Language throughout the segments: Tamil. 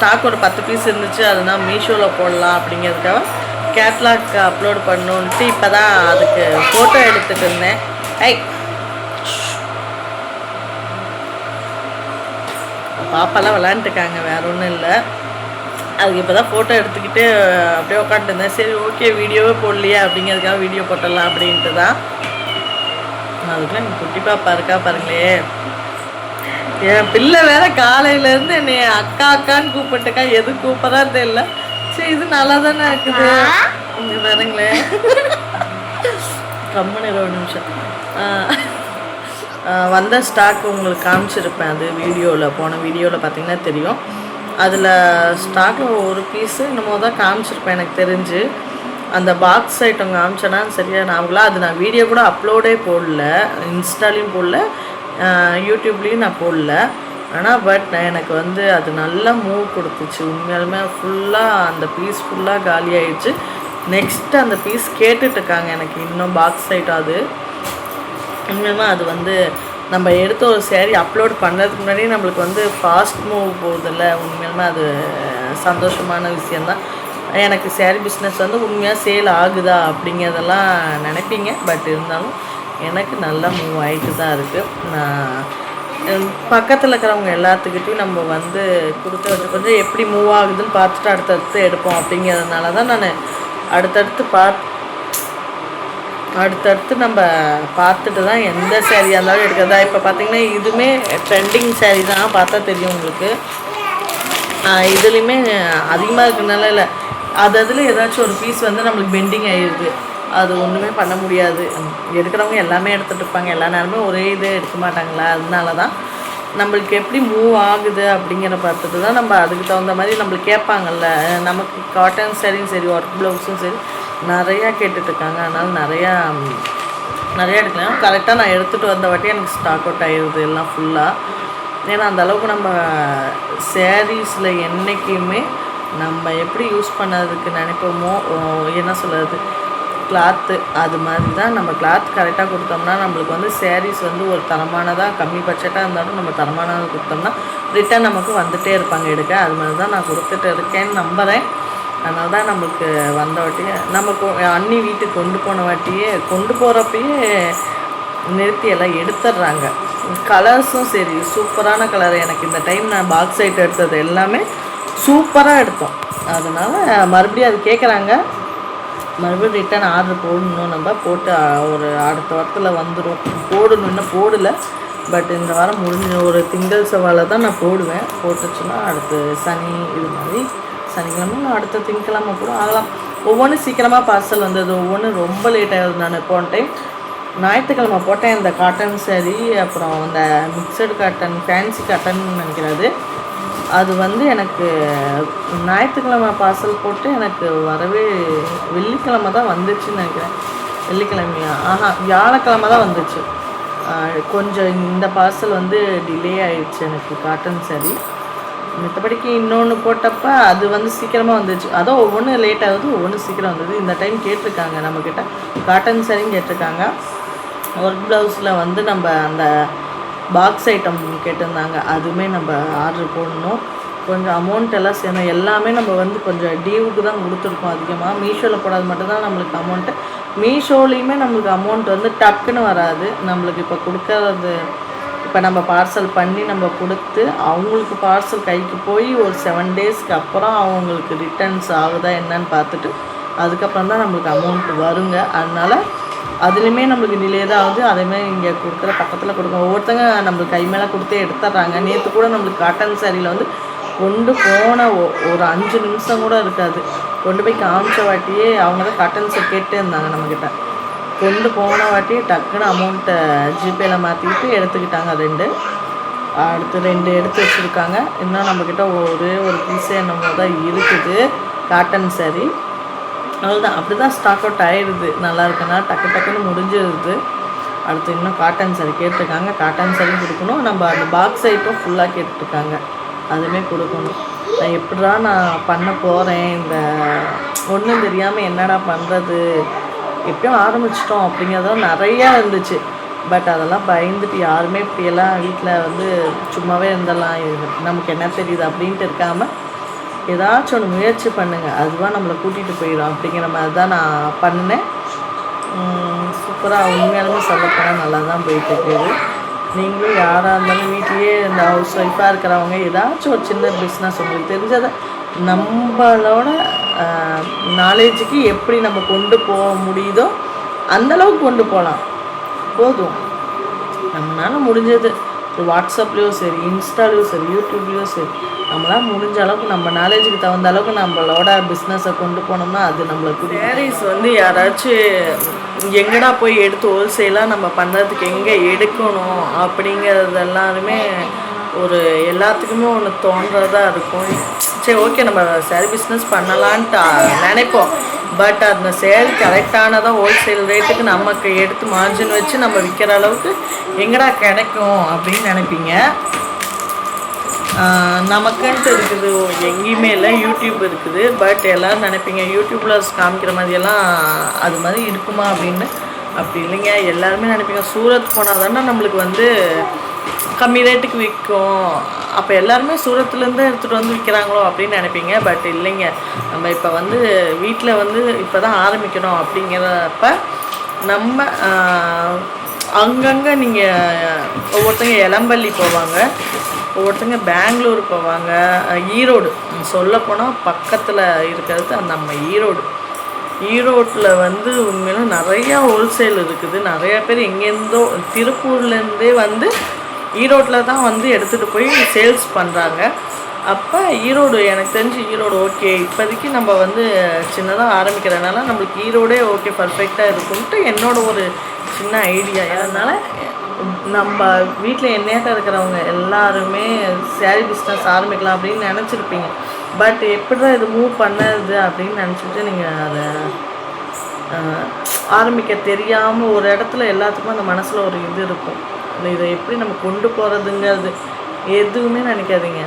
ஸ்டாக் ஒரு பத்து பீஸ் இருந்துச்சு அதுதான் மீஷோவில் போடலாம் அப்படிங்கிறதுக்காக கேட்லாக் அப்லோட் பண்ணணுன்ட்டு இப்போ தான் அதுக்கு ஃபோட்டோ எடுத்துகிட்டு இருந்தேன். ஐ பாப்பாலாம் விளாண்டுருக்காங்க வேற ஒன்றும் இல்லை. அதுக்கு இப்போ தான் ஃபோட்டோ எடுத்துக்கிட்டு அப்படியே உட்காந்துருந்தேன் சரி ஓகே வீடியோவே போடலையே அப்படிங்கிறதுக்காக வீடியோ போட்டுடலாம் அப்படின்ட்டு தான் அதுக்குள்ள எங்கள் குட்டி பாப்பா இருக்கா பாருங்களே என் பிள்ளை வேற காலையிலேருந்து என்னை அக்கா அக்கான்னு கூப்பிட்டுக்கா எது கூப்பிட்றா தெரியல. சரி இது நல்லா தானே இருக்குது இங்க பாருங்களேன். கம்முன்னு இரு ஒரு நிமிஷம். வந்த ஸ்டாக் உங்களுக்கு காமிச்சிருப்பேன். அது வீடியோவில் போன வீடியோவில் பார்த்தீங்கன்னா தெரியும். அதில் ஸ்டாக்கில் ஒரு பீஸு என்னமோ தான் காமிச்சிருப்பேன் எனக்கு தெரிஞ்சு. அந்த பாக்ஸ் ஐட்டம் காமிச்சேன்னா சரியா ஞாபகம் அது நான் வீடியோ கூட அப்லோடே போடல. இன்ஸ்டாலையும் போடல. யூடியூப்லேயும் நான் போடல. ஆனால் பட் எனக்கு வந்து அது நல்லா மூவ் கொடுத்துச்சு. உண்மையாலுமே ஃபுல்லாக அந்த பீஸ் ஃபுல்லாக காலி ஆயிடுச்சு. நெக்ஸ்ட் அந்த பீஸ் கேட்டுட்ருக்காங்க எனக்கு இன்னும் பாக்ஸ் ஐட்டம் அது. உண்மையுமே அது வந்து நம்ம எடுத்த ஒரு சேரீ அப்லோட் பண்ணுறதுக்கு முன்னாடியே நம்மளுக்கு வந்து ஃபாஸ்ட் மூவ் போகுதில்ல. உண்மையிலுமே அது சந்தோஷமான விஷயந்தான் எனக்கு சேரீ பிஸ்னஸ் வந்து உண்மையாக சேல் ஆகுதா அப்படிங்கிறதெல்லாம் நினைப்பீங்க. பட் இருந்தாலும் எனக்கு நல்லா மூவ் ஆகிட்டு தான் இருக்குது நான் பக்கத்தில் இருக்கிறவங்க எல்லாத்துக்கிட்டையும் நம்ம வந்து கொடுத்து வச்சு கொஞ்சம் எப்படி மூவ் ஆகுதுன்னு பார்த்துட்டு அடுத்தடுத்து எடுப்போம் அப்படிங்கிறதுனால தான் நான் அடுத்தடுத்து பார்த்து அடுத்தடுத்து நம்ம பார்த்துட்டு தான் எந்த சேரீயாக இருந்தாலும் எடுக்கிறதா. இப்போ பார்த்தீங்கன்னா இதுவுமே ட்ரெண்டிங் சேரீ தான் பார்த்தா தெரியும் உங்களுக்கு. இதுலேயுமே அதிகமாக இருக்கிறதுனால இல்லை. அது அதில் ஏதாச்சும் ஒரு பீஸ் வந்து நம்மளுக்கு பெண்டிங் ஆகிடுது அது ஒன்றுமே பண்ண முடியாது. எடுக்கிறவங்க எல்லாமே எடுத்துகிட்டு இருப்பாங்க. எல்லா நேரமே ஒரே இதே எடுக்க மாட்டாங்களா? அதனால தான் நம்மளுக்கு எப்படி மூவ் ஆகுது அப்படிங்கிற பார்த்துட்டு தான் நம்ம அதுக்கு தகுந்த மாதிரி நம்மளுக்கு கேட்பாங்கல்ல. நமக்கு காட்டன் சரியும் சரி ஒர்க் ப்ளவுஸும் சரி நிறையா கேட்டுட்ருக்காங்க அதனால் நிறையா நிறையா எடுக்கலாம். கரெக்டாக நான் எடுத்துகிட்டு வந்த வாட்டி எனக்கு ஸ்டாக் அவுட் ஆயிடுது எல்லாம் ஃபுல்லாக ஏன்னா அந்த அளவுக்கு நம்ம சேரீஸில் என்றைக்குமே நம்ம எப்படி யூஸ் பண்ணதுக்கு நினைப்போமோ என்ன சொல்கிறது கிளாத்து அது மாதிரி தான் நம்ம கிளாத் கரெக்டாக கொடுத்தோம்னா நம்மளுக்கு வந்து சேரீஸ் வந்து ஒரு தரமானதாக கம்மி பட்ஜெட்டாக இருந்தாலும் நம்ம தரமானதாக கொடுத்தோம்னா ரிட்டன் நமக்கு வந்துகிட்டே இருப்பாங்க எடுக்க. அது மாதிரி தான் நான் கொடுத்துட்டு இருக்கேன்னு நம்புகிறேன் அதனால தான் நம்மளுக்கு வந்த வாட்டியே நம்ம அண்ணி வீட்டுக்கு கொண்டு போன வாட்டியே கொண்டு போகிறப்பயே நிறுத்தி எல்லாம் எடுத்துடுறாங்க. கலர்ஸும் சரி சூப்பரான கலர் எனக்கு இந்த டைம் நான் பாக்ஸ் ஐட் எடுத்தது எல்லாமே சூப்பராக எடுத்தோம். அதனால் மறுபடியும் அது கேட்குறாங்க மறுபடியும் ரிட்டன் ஆர்டர் போடணும் நம்ம போட்டு ஒரு அடுத்த வாரத்தில் வந்துடும் போடணும்னா போடலை. பட் இந்த வாரம் முடிஞ்ச ஒரு திங்கள் செவ்வாயில் தான் நான் போடுவேன். போட்டுச்சுன்னா அடுத்து சனி இது மாதிரி சனிக்கிழமை நான் அடுத்த திங்கக்கிழமை கூட ஆகலாம். ஒவ்வொன்றும் சீக்கிரமாக பார்சல் வந்தது. ஒவ்வொன்றும் ரொம்ப லேட் ஆகுது நான் போன டைம் ஞாயிற்றுக்கிழமை போட்டேன். இந்த காட்டன் சேரீ அப்புறம் இந்த மிக்சடு காட்டன் ஃபேன்சி காட்டன் நினைக்கிறது. அது வந்து எனக்கு ஞாயிற்றுக்கிழமை பார்சல் போட்டு எனக்கு வரவே வெள்ளிக்கிழமை தான் வந்துச்சுன்னு நினைக்கிறேன். வெள்ளிக்கிழமையா? ஆஹா வியாழக்கிழமை தான் வந்துச்சு. கொஞ்சம் இந்த பார்சல் வந்து டிலே ஆயிடுச்சு எனக்கு காட்டன் saree. மற்றபடிக்கு இன்னொன்று போட்டப்ப அது வந்து சீக்கிரமாக வந்துச்சு. அதான் ஒவ்வொன்று லேட் ஆகுது ஒவ்வொன்று சீக்கிரம் வந்தது. இந்த டைம் கேட்டிருக்காங்க நம்மக்கிட்ட காட்டன் சரின்னு கேட்டிருக்காங்க. ஒர்க் ப்ளவுஸில் வந்து நம்ம அந்த பாக்ஸ் ஐட்டம் கேட்டிருந்தாங்க. அதுவுமே நம்ம ஆர்டர் போடணும். கொஞ்சம் அமௌண்ட் எல்லாம் சேரணும். எல்லாமே நம்ம வந்து கொஞ்சம் டியூவுக்கு தான் கொடுத்துருக்கோம் அதிகமாக மீஷோவில் போடாது மட்டும்தான் நம்மளுக்கு அமௌண்ட்டு மீஷோலேயுமே நம்மளுக்கு அமௌண்ட் வந்து டக்குன்னு வராது. நம்மளுக்கு இப்போ கொடுக்கறது இப்போ நம்ம பார்சல் பண்ணி நம்ம கொடுத்து அவங்களுக்கு பார்சல் கைக்கு போய் ஒரு செவன் டேஸ்க்கு அப்புறம் அவங்களுக்கு ரிட்டர்ன்ஸ் ஆகுதா என்னன்னு பார்த்துட்டு அதுக்கப்புறம் தான் நம்மளுக்கு அமௌண்ட் வருங்க. அதனால் அதுலேயுமே நம்மளுக்கு டிலே தான் ஆகுது. அதேமாதிரி இங்கே கொடுக்குற பக்கத்தில் கொடுக்க ஒவ்வொருத்தங்க நம்மளுக்கு கை மேலே கொடுத்தே எடுத்துட்றாங்க நேற்று கூட நம்மளுக்கு காட்டன் சாரியில் வந்து கொண்டு போன ஒ- ஒரு அஞ்சு நிமிஷம் கூட இருக்காது. கொண்டு போய் காமிச்ச வாட்டியே அவங்க தான் காட்டன் சாரி கேட்டே இருந்தாங்க நம்மக்கிட்ட கொண்டு போன வாட்டி டக்குன்னு அமௌண்ட்டை ஜிபேயில் மாற்றிக்கிட்டு எடுத்துக்கிட்டாங்க ரெண்டு. அடுத்து ரெண்டு எடுத்து வச்சுருக்காங்க. இன்னும் நம்மக்கிட்ட ஒரே ஒரு பீஸே என்னமோ தான் இருக்குது காட்டன் saree. அவ்வளோதான் அப்படி தான் ஸ்டாக் அவுட் ஆகிடுது நல்லா இருக்குன்னா டக்கு டக்குன்னு முடிஞ்சிருது. அடுத்து இன்னும் காட்டன் சாரி கேட்டிருக்காங்க. காட்டன் saree கொடுக்கணும். நம்ம அந்த பாக்ஸ் ஐட்டம் ஃபுல்லாக கேட்டிருக்காங்க. அதுவுமே கொடுக்கணும். நான் எப்படிடா நான் பண்ண போகிறேன் இந்த ஒன்றும் தெரியாமல் என்னடா பண்ணுறது எப்படியும் ஆரம்பிச்சிட்டோம் அப்படிங்கிறதும் நிறையா இருந்துச்சு. பட் அதெல்லாம் பயந்துட்டு யாருமே இப்படியெல்லாம் வீட்டில் வந்து சும்மாவே இருந்தலாம் நமக்கு என்ன தெரியுது அப்படின்ட்டு இருக்காமல் ஏதாச்சும் ஒன்று முயற்சி பண்ணுங்கள் அதுவாக நம்மளை கூட்டிகிட்டு போயிடும் அப்படிங்கிற மாதிரி தான் நான் பண்ணினேன் சூப்பராக உண்மையாலுமே சொல்லப்போனால் நல்லா தான் போயிட்டுருக்குது நீங்களும் யாராக இருந்தாலும் வீட்லேயே இந்த ஹவுஸ் ஒய்ஃபாக இருக்கிறவங்க ஏதாச்சும் ஒரு சின்ன பிஸ்னஸ் உங்களுக்கு தெரிஞ்சதை நம்மளோட நாலேஜுக்கு எப்படி நம்ம கொண்டு போக முடியுதோ அந்தளவுக்கு கொண்டு போகலாம் போதும். நம்மளால் முடிஞ்சது. வாட்ஸ்அப்லேயோ சரி இன்ஸ்டாலேயோ சரி யூடியூப்லேயோ சரி. நம்மளால் முடிஞ்ச அளவுக்கு நம்ம நாலேஜுக்கு தகுந்த அளவுக்கு நம்மளோட பிஸ்னஸை கொண்டு போனோம்னா அது நம்மளுக்கு சாரீஸ் வந்து யாராச்சும் எங்கடா போய் எடுத்து ஹோல்சேலாக நம்ம பண்ணுறதுக்கு எங்கே எடுக்கணும் அப்படிங்கிறது எல்லாருமே ஒரு எல்லாத்துக்குமே ஒன்று தோன்றதா இருக்கும். சரி ஓகே நம்ம சேரீ பிஸ்னஸ் பண்ணலான்ட்டு நினைப்போம். பட் அந்த சேல் கரெக்டானதாக ஹோல்சேல் ரேட்டுக்கு நமக்கு எடுத்து மார்ஜின் வச்சு நம்ம விற்கிற அளவுக்கு எங்கடா கிடைக்கும் அப்படின்னு நினைப்பீங்க. நமக்குன்ட்டு இருக்குது எங்கேயுமே இல்லை யூடியூப் இருக்குது. பட் எல்லோரும் நினைப்பீங்க யூடியூப்பில் காமிக்கிற மாதிரியெல்லாம் அது மாதிரி இருக்குமா அப்படின்னு? அப்படி இல்லைங்க. எல்லாருமே நினைப்பீங்க சூரத் போனால் தானே நம்மளுக்கு வந்து கம்மி ரேட்டுக்கு விற்கும். அப்போ எல்லாருமே சூரத்துலேருந்து எடுத்துகிட்டு வந்து விற்கிறாங்களோ அப்படின்னு நினைப்பீங்க. பட் இல்லைங்க. நம்ம இப்போ வந்து வீட்டில் வந்து இப்போ தான் ஆரம்பிக்கணும் அப்படிங்கிறப்ப நம்ம அங்கங்கே நீங்கள் ஒவ்வொருத்தங்க இளம்பள்ளி போவாங்க. ஒவ்வொருத்தங்க பெங்களூர் போவாங்க ஈரோடு. சொல்லப்போனால் பக்கத்தில் இருக்கிறது அந்த நம்ம ஈரோடு. ஈரோட்டில் வந்து உண்மையிலும் நிறையா ஹோல்சேல் இருக்குது. நிறையா பேர் எங்கேருந்தோ திருப்பூர்லேருந்தே வந்து ஈரோட்டில் தான் வந்து எடுத்துகிட்டு போய் சேல்ஸ் பண்ணுறாங்க அப்போ ஈரோடு எனக்கு தெரிஞ்சு ஈரோடு ஓகே இப்போதைக்கு நம்ம வந்து சின்னதாக ஆரம்பிக்கிறதுனால நம்மளுக்கு ஈரோடே ஓகே பர்ஃபெக்டாக இருக்கும்ட்டு என்னோட ஒரு சின்ன ஐடியா அதனால் நம்ம வீட்டில் என்னையாக இருக்கிறவங்க எல்லாருமே சேரீ பிஸ்னஸ் ஆரம்பிக்கலாம் அப்படின்னு நினச்சிருப்பீங்க. பட் எப்படி தான் இது மூவ் பண்ணது அப்படின்னு நினச்சிட்டு நீங்கள் அதை ஆரம்பிக்க தெரியாமல் ஒரு இடத்துல எல்லாத்துக்கும் அந்த மனசில் ஒரு இது இருக்கும். இதை எப்படி நம்ம கொண்டு போகிறதுங்கிறது எதுவுமே நினைக்காதீங்க.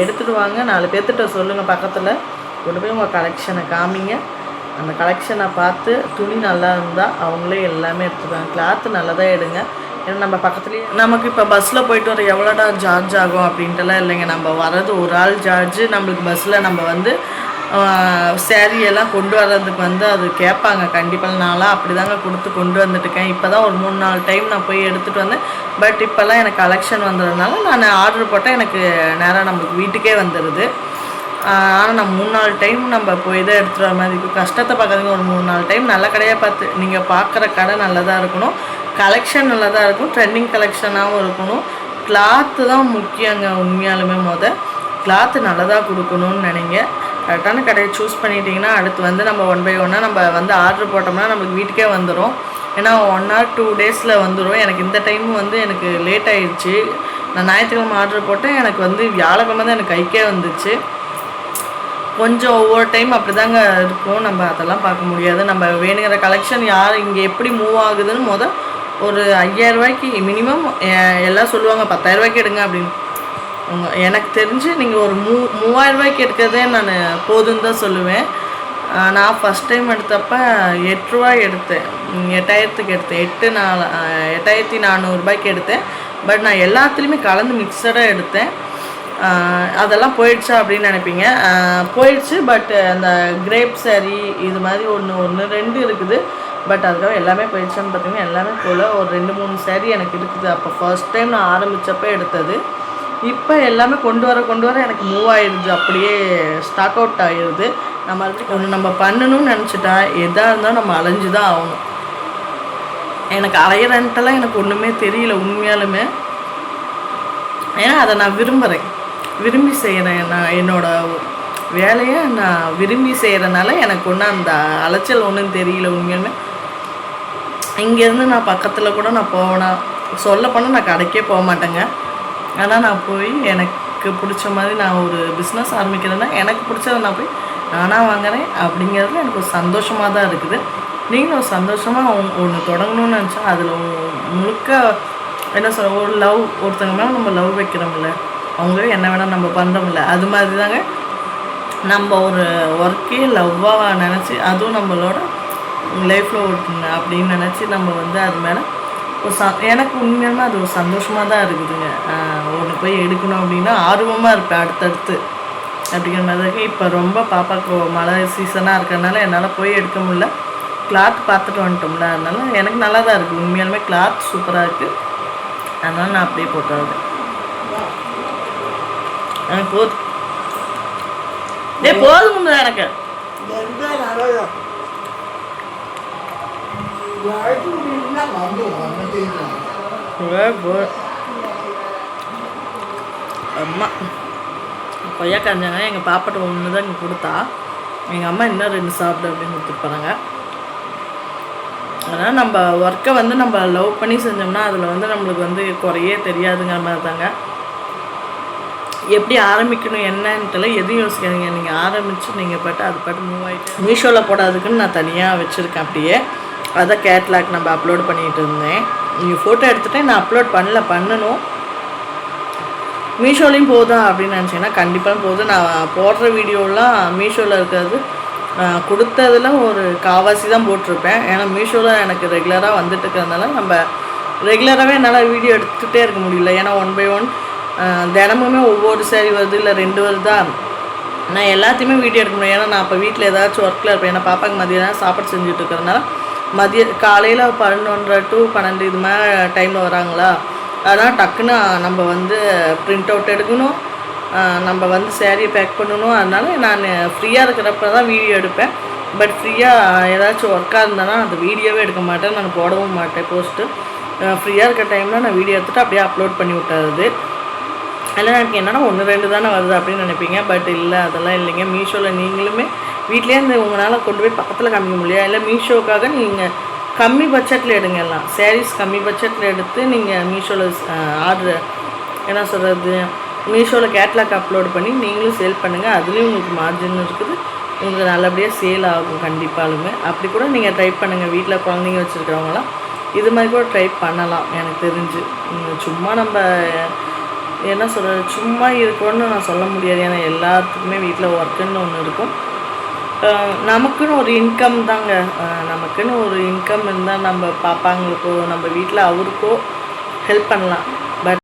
எடுத்துகிட்டு வாங்க நாலு பேர்த்திட்ட சொல்லுங்கள் பக்கத்தில். கொண்டு போய் உங்கள் கலெக்ஷனை காமிங்க. அந்த கலெக்ஷனை பார்த்து துணி நல்லா இருந்தால் அவங்களே எல்லாமே எடுத்துக்குவாங்க கிளாத்து நல்லதாக எடுங்க. ஏன்னா நம்ம பக்கத்துலேயே நமக்கு இப்போ பஸ்ஸில் போயிட்டு வர எவ்வளோடா சார்ஜ் ஆகும் அப்படின்ட்டுலாம் இல்லைங்க. நம்ம வர்றது ஒரு ஆள் சார்ஜு நம்மளுக்கு பஸ்ஸில் நம்ம வந்து சேரீயெல்லாம் கொண்டு வர்றதுக்கு வந்து அது கேட்பாங்க. கண்டிப்பாக நான்லாம் அப்படி தாங்க கொடுத்து கொண்டு வந்துட்டுருக்கேன் இப்போ தான் ஒரு மூணு நாலு டைம் நான் போய் எடுத்துகிட்டு வந்தேன். பட் இப்போல்லாம் எனக்கு கலெக்ஷன் வந்ததுனால நான் ஆர்டர் போட்டால் எனக்கு நேராக நம்மளுக்கு வீட்டுக்கே வந்துடுது ஆனால் நான் மூணு நாலு டைம் நம்ம போய் தான் எடுத்துகிட்டு வர மாதிரி இருக்கும் கஷ்டத்தை பார்க்காதீங்க. ஒரு மூணு நாலு டைம் நல்ல கடையாக பார்த்து நீங்கள் பார்க்குற கடை நல்லதாக இருக்கணும். கலெக்ஷன் நல்லதாக இருக்கும். ட்ரெண்டிங் கலெக்ஷனாகவும் இருக்கணும். கிளாத்து தான் முக்கியங்க உண்மையாலுமே முத. கிளாத்து நல்லதாக கொடுக்கணும்னு நினைங்க. கரெக்டான கடையை சூஸ் பண்ணிட்டீங்கன்னா அடுத்து வந்து நம்ம ஒன் பை ஒன்னாக நம்ம வந்து ஆர்டர் போட்டோம்னா நமக்கு வீட்டுக்கே வந்துடும் ஏன்னா ஒன் ஆர் டூ டேஸில் வந்துடும் எனக்கு இந்த டைம் வந்து எனக்கு லேட் ஆகிடுச்சு நான் ஞாயிற்றுக்கிழமை ஆர்டர் போட்டேன். எனக்கு வந்து வியாழக்கிழமை தான் எனக்கு கைக்கே வந்துச்சு. கொஞ்சம் ஒவ்வொரு டைம் அப்படி தாங்க இருக்கும். நம்ம அதெல்லாம் பார்க்க முடியாது. நம்ம வேணுங்கிற கலெக்ஷன் யார் இங்கே எப்படி மூவ் ஆகுதுன்னு மொதல் ஒரு ஐயாயிரரூபாய்க்கு மினிமம் எல்லாம் சொல்லுவாங்க பத்தாயிரரூபாய்க்கு எடுங்க அப்படின்னு. உங்கள் எனக்கு தெரிஞ்சு நீங்கள் ஒரு மூ மூவாயிரரூபாய்க்கு எடுக்கிறதே நான் போதுன்னு தான் சொல்லுவேன். நான் ஃபஸ்ட் டைம் எடுத்தப்போ எட்டு ரூபாய் எடுத்தேன். எட்டாயிரத்துக்கு எடுத்தேன். எட்டு நாலு எட்டாயிரத்தி நானூறுபாய்க்கு எடுத்தேன். பட் நான் எல்லாத்துலேயுமே கலந்து மிக்சடாக எடுத்தேன். அதெல்லாம் போயிடுச்சா அப்படின்னு நினைப்பீங்க. போயிடுச்சு பட் அந்த கிரேப் சரி இது மாதிரி ஒன்று ஒன்று ரெண்டு இருக்குது. பட் அதுக்காக எல்லாமே போயிடுச்சுன்னு பார்த்தீங்கன்னா எல்லாமே போல் ஒரு ரெண்டு மூணு சேரீ எனக்கு இருக்குது. அப்போ ஃபர்ஸ்ட் டைம் நான் ஆரம்பித்தப்போ எடுத்தது. இப்போ எல்லாமே கொண்டு வர கொண்டு வர எனக்கு மூவ் ஆயிடுது அப்படியே ஸ்டாக் அவுட் ஆகிடுது நம்ம ஒன்று நம்ம பண்ணணும்னு நினச்சிட்டா எதாக இருந்தாலும் நம்ம அலைஞ்சு தான் ஆகணும். எனக்கு அலையிறன்ட்டெல்லாம் எனக்கு ஒன்றுமே தெரியல உண்மையாலுமே. ஏன்னா அதை நான் விரும்புகிறேன் விரும்பி செய்கிறேன் நான் என்னோடய வேலையை நான் விரும்பி செய்கிறனால எனக்கு ஒன்றும் அந்த அலைச்சல் ஒன்றும் தெரியல உண்மையாலுமே. இங்கேருந்து நான் பக்கத்தில் கூட நான் போவேனா. சொல்லப்போனால் நான் கடைக்கே போக மாட்டேங்க. ஆனால் நான் போய் எனக்கு பிடிச்ச மாதிரி நான் ஒரு பிஸ்னஸ் ஆரம்பிக்கிறேன்னா எனக்கு பிடிச்சதை நான் போய் நானாக வாங்குறேன் அப்படிங்கிறதுல எனக்கு ஒரு சந்தோஷமாக தான் இருக்குது. நீங்களும் ஒரு சந்தோஷமாக ஒன்று தொடங்கணும்னு நினச்சா அதில் முழுக்க என்ன சொல்ல ஒரு லவ் ஒருத்தங்க மேலே நம்ம லவ் வைக்கிறோம்ல. அவங்க என்ன வேணால் நம்ம பண்ணுறோம்ல அது மாதிரி தாங்க. நம்ம ஒரு ஒர்க்கே லவ்வாக நினச்சி அதுவும் நம்மளோட லைஃப்பில் ஓட்டுங்க அப்படின்னு நினச்சி நம்ம வந்து அது மேலே ஒரு ச எனக்கு உண்மையான அது ஒரு சந்தோஷமாக தான் இருக்குதுங்க ஒன்று போய் எடுக்கணும் அப்படின்னா ஆர்வமாக இருப்பேன் அடுத்தடுத்து. அப்படிங்கிற மாதிரி இருக்கு. இப்போ ரொம்ப பாப்பாவுக்கு மழை சீசனாக இருக்கிறதுனால என்னால் போய் எடுக்க முடியல. கிளாத் பார்த்துட்டு வந்துட்டோம்ல அதனால எனக்கு நல்லா தான் இருக்குது உண்மையாலுமே கிளாத் சூப்பராக இருக்குது அதனால் நான் அப்படியே போட்டுறது எனக்கு போதும். டேய் போதும் எனக்கு எந்த நல்லதும் வாழ்க்கைன்னா வந்து வந்துட்டீங்க அம்மா கொய்யா கரைஞ்சாங்க எங்கள் பாப்பாட்ட ஒன்று தான் இங்கே கொடுத்தா. எங்கள் அம்மா இன்னும் ரெண்டு சாப்பிடு அப்படின்னு கொடுத்துருப்பாங்க போனாங்க அதனால் நம்ம ஒர்க்கை வந்து நம்ம லவ் பண்ணி செஞ்சோம்னா அதில் வந்து நம்மளுக்கு வந்து குறையே தெரியாதுங்கிற மாதிரி தாங்க. எப்படி ஆரம்பிக்கணும் என்னன்ட்டுல எதுவும் யோசிக்காதீங்க. நீங்கள் ஆரம்பித்து நீங்கள் பாட்டு அது பாட்டு மூவ் ஆகிட்டு மீஷோவில் போடாதுக்குன்னு நான் தனியாக வச்சுருக்கேன் அப்படியே. அதான் கேட்லாக் நம்ம அப்லோட் பண்ணிகிட்டு இருந்தேன். நீங்கள் ஃபோட்டோ எடுத்துகிட்டே நான் அப்லோட் பண்ணல பண்ணணும். மீஷோலையும் போதும் அப்படின்னு நினச்சேன்னா கண்டிப்பாக போதும். நான் போடுற வீடியோலாம் மீஷோவில் இருக்கிறது கொடுத்ததில் கொடுத்ததுல ஒரு காவாசி தான் போட்டிருப்பேன். ஏன்னா மீஷோவில் எனக்கு ரெகுலராக வந்துட்டு இருக்கிறதுனால நம்ம ரெகுலராகவே என்னால் வீடியோ எடுத்துகிட்டே இருக்க முடியல. ஏன்னா ஒன் பை ஒன் தினமுமே ஒவ்வொரு சேரீ வருது இல்லை ரெண்டு வருதா? நான் எல்லாத்தையுமே வீடியோ எடுக்க முடியும். ஏன்னா நான் இப்போ வீட்டில் ஏதாச்சும் ஒர்க்கில் இருப்பேன். ஏன்னா பாப்பாக்கு மதியம் சாப்பாடு செஞ்சுட்டு இருக்கிறதுனால மதிய காலையில் பதினொன்றரை டு பன்னெண்டு இது மாதிரி டைமில் வராங்களா? அதனால் டக்குன்னு நம்ம வந்து பிரிண்ட் அவுட் எடுக்கணும். நம்ம வந்து சேரீயை பேக் பண்ணணும். அதனால நான் ஃப்ரீயாக இருக்கிறப்ப தான் வீடியோ எடுப்பேன். பட் ஃப்ரீயாக ஏதாச்சும் ஒர்க்காக இருந்தேன்னா அந்த வீடியோவே எடுக்க மாட்டேன். நான் போடவும் மாட்டேன் போஸ்ட்டு ஃப்ரீயாக இருக்க டைமில் நான் வீடியோ எடுத்துகிட்டு அப்படியே அப்லோட் பண்ணி விட்டுறது. அதில் எனக்கு என்னன்னா ஒன்று ரெண்டு தானே வருது அப்படின்னு நினைப்பீங்க. பட் இல்லை அதெல்லாம் இல்லைங்க. மீஷோவில் நீங்களுமே வீட்லேயே இந்த உங்களால் கொண்டு போய் பக்கத்தில் காமிக்க முடியாது இல்லை மீஷோக்காக நீங்கள் கம்மி பட்ஜெட்டில் எடுங்க எல்லாம். சாரீஸ் கம்மி பட்ஜெட்டில் எடுத்து நீங்கள் மீஷோவில் ஆர்டர் என்ன சொல்கிறது மீஷோவில் கேட்லாக் அப்லோட் பண்ணி நீங்களும் சேல் பண்ணுங்கள் அதுலேயும் உங்களுக்கு மார்ஜின் இருக்குது. உங்களுக்கு நல்லபடியாக சேல் ஆகும் கண்டிப்பாலுமே. அப்படி கூட நீங்கள் ட்ரை பண்ணுங்கள் வீட்டில் குழந்தைங்க வச்சுருக்கிறவங்களாம் இது மாதிரி கூட ட்ரை பண்ணலாம். எனக்கு தெரிஞ்சு. சும்மா நம்ம என்ன சொல்கிறது சும்மா இருக்கணும்னு நான் சொல்ல முடியாது. ஏன்னா எல்லாத்துக்குமே வீட்டில் ஒர்க்குன்னு ஒன்று இருக்கும். நமக்குன்னு ஒரு இன்கம் தாங்க. நமக்குன்னு ஒரு இன்கம் இருந்தால் நம்ம பாப்பாங்களுக்கோ நம்ம வீட்டில் அவருக்கோ ஹெல்ப் பண்ணலாம்.